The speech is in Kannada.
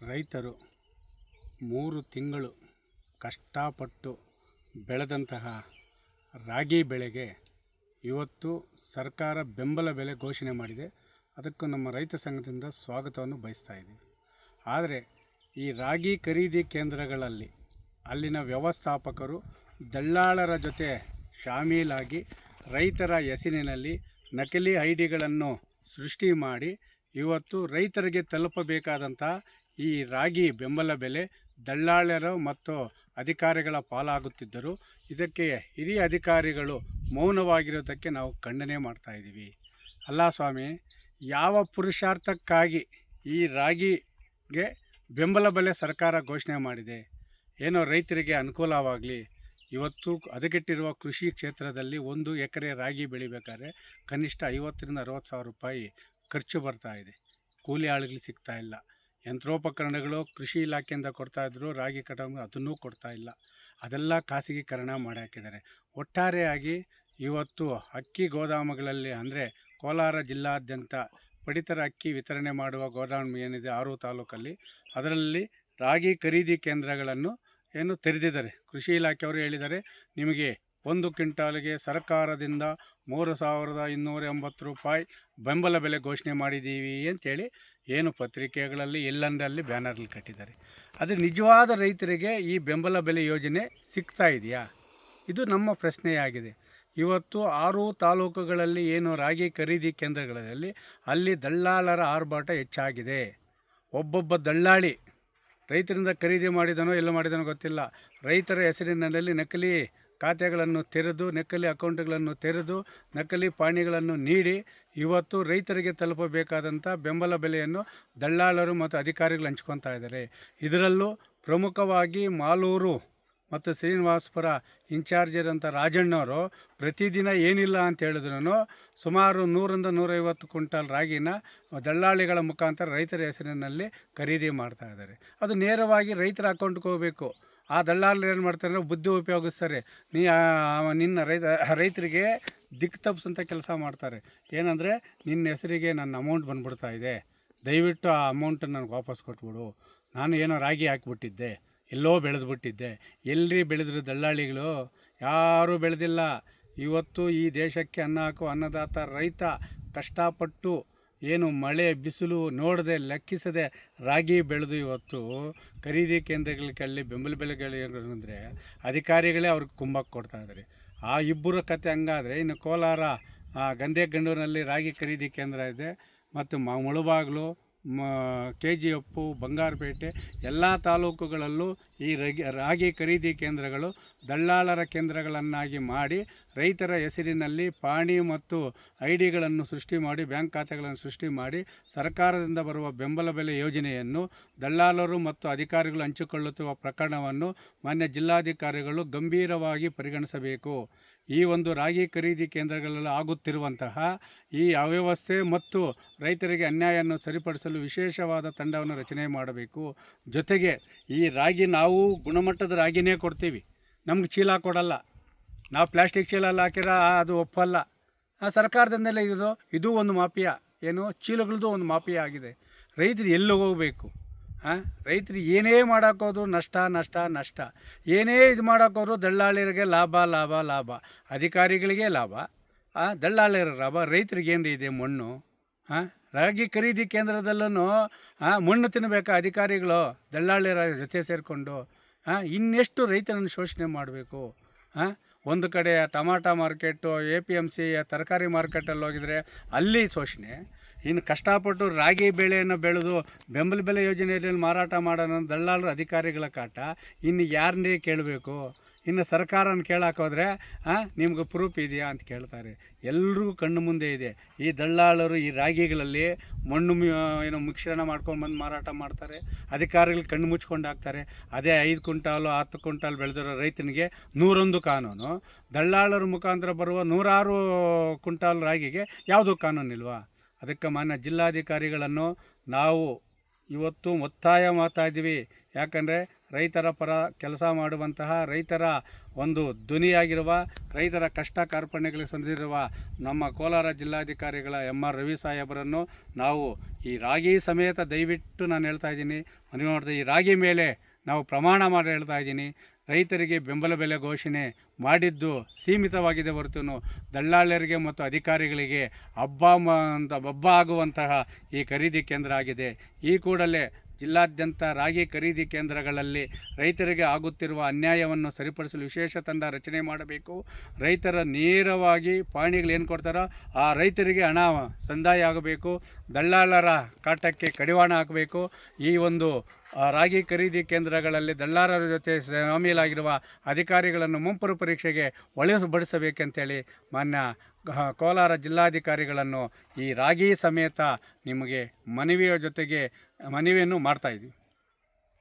ರೈತರು ಮೂರು ತಿಂಗಳು ಕಷ್ಟಪಟ್ಟು ಬೆಳೆದಂತಹ ರಾಗಿ ಬೆಳೆಗೆ ಇವತ್ತು ಸರ್ಕಾರ ಬೆಂಬಲ ಬೆಲೆ ಘೋಷಣೆ ಮಾಡಿದೆ. ಅದಕ್ಕೂ ನಮ್ಮ ರೈತ ಸಂಘದಿಂದ ಸ್ವಾಗತವನ್ನು ಬಯಸ್ತಾ ಇದ್ದೀವಿ ಆದರೆ ಈ ರಾಗಿ ಖರೀದಿ ಕೇಂದ್ರಗಳಲ್ಲಿ ಅಲ್ಲಿನ ವ್ಯವಸ್ಥಾಪಕರು ದಳ್ಳಾಳರ ಜೊತೆ ಶಾಮೀಲಾಗಿ ರೈತರ ಹೆಸರಿನಲ್ಲಿ ನಕಲಿ ಐ ಡಿಗಳನ್ನು ಸೃಷ್ಟಿ ಮಾಡಿ ಇವತ್ತು ರೈತರಿಗೆ ತಲುಪಬೇಕಾದಂಥ ಈ ರಾಗಿ ಬೆಂಬಲ ಬೆಲೆ ದಳ್ಳಾಳರು ಮತ್ತು ಅಧಿಕಾರಿಗಳ ಪಾಲಾಗುತ್ತಿದ್ದರು ಇದಕ್ಕೆ ಹಿರಿಯ ಅಧಿಕಾರಿಗಳು ಮೌನವಾಗಿರೋದಕ್ಕೆ ನಾವು ಖಂಡನೆ ಮಾಡ್ತಾ ಇದ್ದೀವಿ. ಅಲ್ಲ ಸ್ವಾಮಿ, ಯಾವ ಪುರುಷಾರ್ಥಕ್ಕಾಗಿ ಈ ರಾಗಿಗೆ ಬೆಂಬಲ ಬೆಲೆ ಸರ್ಕಾರ ಘೋಷಣೆ ಮಾಡಿದೆ? ಏನೋ ರೈತರಿಗೆ ಅನುಕೂಲವಾಗಲಿ. ಇವತ್ತು ಹದಗೆಟ್ಟಿರುವ ಕೃಷಿ ಕ್ಷೇತ್ರದಲ್ಲಿ ಒಂದು ಎಕರೆ ರಾಗಿ ಬೆಳಿಬೇಕಾದ್ರೆ ಕನಿಷ್ಠ ಐವತ್ತರಿಂದ ಅರವತ್ತು ಸಾವಿರ ರೂಪಾಯಿ ಖರ್ಚು ಬರ್ತಾ ಇದೆ. ಕೂಲಿ ಆಳುಗಳು ಸಿಗ್ತಾ ಇಲ್ಲ. ಯಂತ್ರೋಪಕರಣಗಳು ಕೃಷಿ ಇಲಾಖೆಯಿಂದ ಕೊಡ್ತಾ ಇದ್ರು, ರಾಗಿ ಕಟಾವು ಅದನ್ನೂ ಕೊಡ್ತಾ ಇಲ್ಲ. ಅದೆಲ್ಲ ಖಾಸಗೀಕರಣ ಮಾಡಿ ಹಾಕಿದ್ದಾರೆ. ಒಟ್ಟಾರೆಯಾಗಿ ಇವತ್ತು ಅಕ್ಕಿ ಗೋದಾಮುಗಳಲ್ಲಿ ಅಂದರೆ ಕೋಲಾರ ಜಿಲ್ಲಾದ್ಯಂತ ಪಡಿತರ ಅಕ್ಕಿ ವಿತರಣೆ ಮಾಡುವ ಗೋದಾಮು ಏನಿದೆ ಆರು ತಾಲೂಕಲ್ಲಿ, ಅದರಲ್ಲಿ ರಾಗಿ ಖರೀದಿ ಕೇಂದ್ರಗಳನ್ನು ಏನು ತೆರೆದಿದ್ದಾರೆ. ಕೃಷಿ ಇಲಾಖೆಯವರು ಹೇಳಿದ್ದಾರೆ, ನಿಮಗೆ ಒಂದು ಕ್ವಿಂಟಾಲ್ಗೆ ಸರ್ಕಾರದಿಂದ ಮೂರು ಸಾವಿರದ ಇನ್ನೂರ ಎಂಬತ್ತು ರೂಪಾಯಿ ಬೆಂಬಲ ಬೆಲೆ ಘೋಷಣೆ ಮಾಡಿದ್ದೀವಿ ಅಂತೇಳಿ ಏನು ಪತ್ರಿಕೆಗಳಲ್ಲಿ ಎಲ್ಲಂದಲ್ಲಿ ಬ್ಯಾನರ್ಲಿ ಕಟ್ಟಿದ್ದಾರೆ. ಅದು ನಿಜವಾದ ರೈತರಿಗೆ ಈ ಬೆಂಬಲ ಬೆಲೆ ಯೋಜನೆ ಸಿಗ್ತಾ ಇದೆಯಾ? ಇದು ನಮ್ಮ ಪ್ರಶ್ನೆಯಾಗಿದೆ. ಇವತ್ತು ಆರು ತಾಲೂಕುಗಳಲ್ಲಿ ಏನು ರಾಗಿ ಖರೀದಿ ಕೇಂದ್ರಗಳಲ್ಲಿ ಅಲ್ಲಿ ದಳ್ಳಾಳರ ಆರ್ಭಾಟ ಹೆಚ್ಚಾಗಿದೆ. ಒಬ್ಬೊಬ್ಬ ದಳ್ಳಾಳಿ ರೈತರಿಂದ ಖರೀದಿ ಮಾಡಿದನೋ, ಎಲ್ಲ ಮಾಡಿದನೋ ಗೊತ್ತಿಲ್ಲ. ರೈತರ ಹೆಸರಿನಲ್ಲಿ ನಕಲಿ ಖಾತೆಗಳನ್ನು ತೆರೆದು, ನಕಲಿ ಅಕೌಂಟ್ಗಳನ್ನು ತೆರೆದು, ನಕಲಿ ಪಾಣಿಗಳನ್ನು ನೀಡಿ ಇವತ್ತು ರೈತರಿಗೆ ತಲುಪಬೇಕಾದಂಥ ಬೆಂಬಲ ಬೆಲೆಯನ್ನು ದಳ್ಳಾಳರು ಮತ್ತು ಅಧಿಕಾರಿಗಳು ಹಂಚ್ಕೊತಾ ಇದ್ದಾರೆ. ಇದರಲ್ಲೂ ಪ್ರಮುಖವಾಗಿ ಮಾಲೂರು ಮತ್ತು ಶ್ರೀನಿವಾಸಪುರ ಇನ್ಚಾರ್ಜ್ ಇರೋಂಥ ರಾಜಣ್ಣವರು ಪ್ರತಿದಿನ ಏನಿಲ್ಲ ಅಂತ ಹೇಳಿದ್ರು ಸುಮಾರು ನೂರಿಂದ ನೂರೈವತ್ತು ಕ್ವಿಂಟಲ್ ರಾಗಿನ ದಳ್ಳಾಳಿಗಳ ಮುಖಾಂತರ ರೈತರ ಹೆಸರಿನಲ್ಲಿ ಖರೀದಿ ಮಾಡ್ತಾ ಇದ್ದಾರೆ. ಅದು ನೇರವಾಗಿ ರೈತರ ಅಕೌಂಟ್ಗೆ ಹೋಗಬೇಕು. ಆ ದಳ್ಳಾಲರು ಏನು ಮಾಡ್ತಾರೆ ಅಂದರೆ ಬುದ್ಧಿ ಉಪಯೋಗಿಸ್ತಾರೆ. ನೀ ನಿನ್ನ ರೈತ, ರೈತರಿಗೆ ದಿಕ್ಕು ತಪ್ಪಿಸಂಥ ಕೆಲಸ ಮಾಡ್ತಾರೆ. ಏನಂದರೆ ನಿನ್ನ ಹೆಸರಿಗೆ ನನ್ನ ಅಮೌಂಟ್ ಬಂದ್ಬಿಡ್ತಾ ಇದೆ. ದಯವಿಟ್ಟು ಆ ಅಮೌಂಟನ್ನು ನನಗೆ ವಾಪಸ್ ಕೊಟ್ಬಿಡು. ನಾನು ಏನೋ ರಾಗಿ ಹಾಕ್ಬಿಟ್ಟಿದ್ದೆ. ಎಲ್ಲೋ ಬೆಳೆದ್ಬಿಟ್ಟಿದ್ದೆ. ಎಲ್ಲರಿ ಬೆಳೆದ್ರು ದಲ್ಲಾಳಿಗಳು ಯಾರೂ ಬೆಳೆದಿಲ್ಲ. ಇವತ್ತು ಈ ದೇಶಕ್ಕೆ ಅನ್ನ ಹಾಕೋ ಅನ್ನದಾತ ರೈತ ಕಷ್ಟಪಟ್ಟು ಏನು ಮಳೆ ಬಿಸಿಲು ನೋಡದೆ ಲೆಕ್ಕಿಸದೆ ರಾಗಿ ಬೆಳೆದು ಇವತ್ತು ಖರೀದಿ ಕೇಂದ್ರಗಳಲ್ಲಿ ಬೆಂಬಲ ಬೆಲೆಗಳು ಅಂದರೆ ಅಧಿಕಾರಿಗಳೇ ಅವ್ರಿಗೆ ಕುಂಬಕ್ಕೆ ಕೊಡ್ತಾ ಇದ್ದಾರೆ ಆ ಇಬ್ಬರ ಕತೆ ಹಂಗಾದರೆ ಇನ್ನು ಕೋಲಾರ ಗಂಧೆಗಂಡೂರಿನಲ್ಲಿ ರಾಗಿ ಖರೀದಿ ಕೇಂದ್ರ ಇದೆ ಮತ್ತು ಮ, ಮುಳುಬಾಗಿಲು, ಮ, ಕೆ ಜಿ ಎಪ್ಪು ಬಂಗಾರಪೇಟೆ ಎಲ್ಲ ತಾಲೂಕುಗಳಲ್ಲೂ ಈ ರಗಿ ಖರೀದಿ ಕೇಂದ್ರಗಳು ದಳ್ಳಾಳರ ಕೇಂದ್ರಗಳನ್ನಾಗಿ ಮಾಡಿ ರೈತರ ಹೆಸರಿನಲ್ಲಿ ಪಾಣಿ ಮತ್ತು ಐ ಡಿಗಳನ್ನು ಸೃಷ್ಟಿ ಮಾಡಿ, ಬ್ಯಾಂಕ್ ಖಾತೆಗಳನ್ನು ಸೃಷ್ಟಿ ಮಾಡಿ, ಸರ್ಕಾರದಿಂದ ಬರುವ ಬೆಂಬಲ ಬೆಲೆ ಯೋಜನೆಯನ್ನು ದಲ್ಲಾಳರು ಮತ್ತು ಅಧಿಕಾರಿಗಳು ಹಂಚಿಕೊಳ್ಳುತ್ತಿರುವ ಪ್ರಕರಣವನ್ನು ಮಾನ್ಯ ಜಿಲ್ಲಾಧಿಕಾರಿಗಳು ಗಂಭೀರವಾಗಿ ಪರಿಗಣಿಸಬೇಕು. ಈ ಒಂದು ರಾಗಿ ಖರೀದಿ ಕೇಂದ್ರಗಳಲ್ಲಿ ಆಗುತ್ತಿರುವಂತಹ ಈ ಅವ್ಯವಸ್ಥೆ ಮತ್ತು ರೈತರಿಗೆ ಅನ್ಯಾಯವನ್ನು ಸರಿಪಡಿಸಲು ವಿಶೇಷವಾದ ತಂಡವನ್ನು ರಚನೆ ಮಾಡಬೇಕು. ಜೊತೆಗೆ ಈ ರಾಗಿ ನಾವು ಗುಣಮಟ್ಟದ ರಾಗಿನೇ ಕೊಡ್ತೀವಿ. ನಮ್ಗೆ ಚೀಲ ಕೊಡಲ್ಲ. ನಾವು ಪ್ಲಾಸ್ಟಿಕ್ ಚೀಲಲ್ಲಿ ಹಾಕಿರ ಅದು ಒಪ್ಪಲ್ಲ. ಆ ಸರ್ಕಾರದಿಂದಲೇ ಇದು ಇದು ಒಂದು ಮಾಫಿಯಾ. ಏನು? ಚೀಲಗಳದ್ದು ಒಂದು ಮಾಫಿಯಾ ಆಗಿದೆ. ರೈತರು ಎಲ್ಲಿ ಹೋಗಬೇಕು? ಹಾಂ ರೈತರು ಏನೇ ಮಾಡೋಕ್ಕೋದ್ರು ನಷ್ಟ ನಷ್ಟ ನಷ್ಟ. ಏನೇ ಇದು ಮಾಡೋಕ್ಕೋದ್ರು ದಳ್ಳಾಳಿಯರಿಗೆ ಲಾಭ ಲಾಭ ಲಾಭ. ಅಧಿಕಾರಿಗಳಿಗೆ ಲಾಭ. ಆ, ದಳ್ಳಾಳಿಯರ ಲಾಭ. ರೈತರಿಗೆ ಏನು ಇದೆ ಮಣ್ಣು? ಹಾಂ ರಾಗಿ ಖರೀದಿ ಕೇಂದ್ರದಲ್ಲೂ ಮಣ್ಣು ತಿನ್ನಬೇಕಾ ಅಧಿಕಾರಿಗಳು ದಳ್ಳಾಳಿರ ಜೊತೆ ಸೇರಿಕೊಂಡು ಇನ್ನೆಷ್ಟು ರೈತರನ್ನು ಶೋಷಣೆ ಮಾಡಬೇಕು ಒಂದು ಕಡೆ tomato market A P M C ತರಕಾರಿ ಮಾರ್ಕೆಟಲ್ಲಿ ಹೋಗಿದ್ರೆ ಅಲ್ಲಿ ಶೋಷಣೆ. ಇನ್ನು ಕಷ್ಟಪಟ್ಟು ರಾಗಿ ಬೆಳೆಯನ್ನು ಬೆಳೆದು ಬೆಂಬಲ ಬೆಲೆ ಯೋಜನೆಯಲ್ಲಿ ಮಾರಾಟ ಮಾಡೋಣ ದಳ್ಳಾಳರು ಅಧಿಕಾರಿಗಳ ಕಾಟ, ಇನ್ನು ಯಾರನ್ನೇ ಕೇಳಬೇಕು ಇನ್ನು ಸರ್ಕಾರನ ಕೇಳೋಕ್ಕೋದ್ರೆ ನಿಮ್ಗೆ ಪ್ರೂಫ್ ಇದೆಯಾ ಅಂತ ಕೇಳ್ತಾರೆ. ಎಲ್ರಿಗೂ ಕಣ್ಣು ಮುಂದೆ ಇದೆ. ಈ ದಳ್ಳಾಳರು, ಈ ರಾಗಿಗಳಲ್ಲಿ ಮಣ್ಣು ಏನೋ ಮಿಶ್ರಣ ಮಾಡ್ಕೊಂಡು ಬಂದು ಮಾರಾಟ ಮಾಡ್ತಾರೆ. ಅಧಿಕಾರಿಗಳು ಕಣ್ಣು ಮುಚ್ಕೊಂಡು ಹಾಕ್ತಾರೆ. ಅದೇ ಐದು ಕ್ವಿಂಟಾಲು, ಹತ್ತು ಕ್ವಿಂಟಾಲ್ ಬೆಳೆದಿರೋ ರೈತನಿಗೆ ನೂರೊಂದು ಕಾನೂನು. ದಳ್ಳಾಳರ ಮುಖಾಂತರ ಬರುವ ನೂರಾರು ಕ್ವಿಂಟಾಲ್ ರಾಗಿಗೆ ಯಾವುದೂ ಕಾನೂನಿಲ್ವಾ ಅದಕ್ಕೆ ಮಾನ್ಯ ಜಿಲ್ಲಾಧಿಕಾರಿಗಳನ್ನು ನಾವು ಇವತ್ತು ಒತ್ತಾಯ ಮಾಡ್ತಾ ಇದ್ದೀವಿ. ಯಾಕಂದರೆ ರೈತರ ಪರ ಕೆಲಸ ಮಾಡುವಂತಹ ರೈತರ ಒಂದು ಧ್ವನಿಯಾಗಿರುವ, ರೈತರ ಕಷ್ಟ ಕಾರ್ಪಣ್ಯಗಳಿಗೆ ಸಂದಿರುವ ನಮ್ಮ ಕೋಲಾರ ಜಿಲ್ಲಾಧಿಕಾರಿಗಳ ಎಂ ಆರ್ ರವಿ ಸಾಹೇಬರನ್ನು ನಾವು ಈ ರಾಗಿ ಸಮೇತ ದಯವಿಟ್ಟು ನಾನು ಹೇಳ್ತಾ ಇದ್ದೀನಿ. ಮನವಿ ಮಾಡ್ತಾ ಈ ರಾಗಿ ಮೇಲೆ ನಾವು ಪ್ರಮಾಣ ಮಾಡಿ ಹೇಳ್ತಾ ಇದ್ದೀನಿ. ರೈತರಿಗೆ ಬೆಂಬಲ ಬೆಲೆ ಘೋಷಣೆ ಮಾಡಿದ್ದು ಸೀಮಿತವಾಗಿದೆ ಹೊರತು ದಲ್ಲಾಳರಿಗೆ ಮತ್ತು ಅಧಿಕಾರಿಗಳಿಗೆ ಹಬ್ಬ ಅಂತ ಹಬ್ಬ ಆಗುವಂತಹ ಈ ಖರೀದಿ ಕೇಂದ್ರ ಆಗಿದೆ. ಈ ಕೂಡಲೇ ಜಿಲ್ಲಾದ್ಯಂತ ರಾಗಿ ಖರೀದಿ ಕೇಂದ್ರಗಳಲ್ಲಿ ರೈತರಿಗೆ ಆಗುತ್ತಿರುವ ಅನ್ಯಾಯವನ್ನು ಸರಿಪಡಿಸಲು ವಿಶೇಷ ತಂಡ ರಚನೆ ಮಾಡಬೇಕು. ರೈತರ ನೇರವಾಗಿ ಪಾಣಿಗಳು ಏನು ಕೊಡ್ತಾರೋ? ಆ ರೈತರಿಗೆ ಹಣ ಸಂದಾಯ ಆಗಬೇಕು. ದಳ್ಳಾಳರ ಕಾಟಕ್ಕೆ ಕಡಿವಾಣ ಹಾಕಬೇಕು. ಈ ಒಂದು ರಾಗಿ ಖರೀದಿ ಕೇಂದ್ರಗಳಲ್ಲಿ ದಳ್ಳಾರರ ಜೊತೆ ಶಾಮೀಲಾಗಿರುವ ಅಧಿಕಾರಿಗಳನ್ನು ಮುಂಪರು ಪರೀಕ್ಷೆಗೆ ಒಳಪಡಿಸಬೇಕಂತೇಳಿ ಮಾನ್ಯ ಕೋಲಾರ ಜಿಲ್ಲಾಧಿಕಾರಿಗಳನ್ನು ಈ ರಾಗಿ ಸಮೇತ ನಿಮಗೆ ಮನವಿಯ ಜೊತೆಗೆ ಮನವಿಯನ್ನು ಮಾಡ್ತಾಯಿದ್ವಿ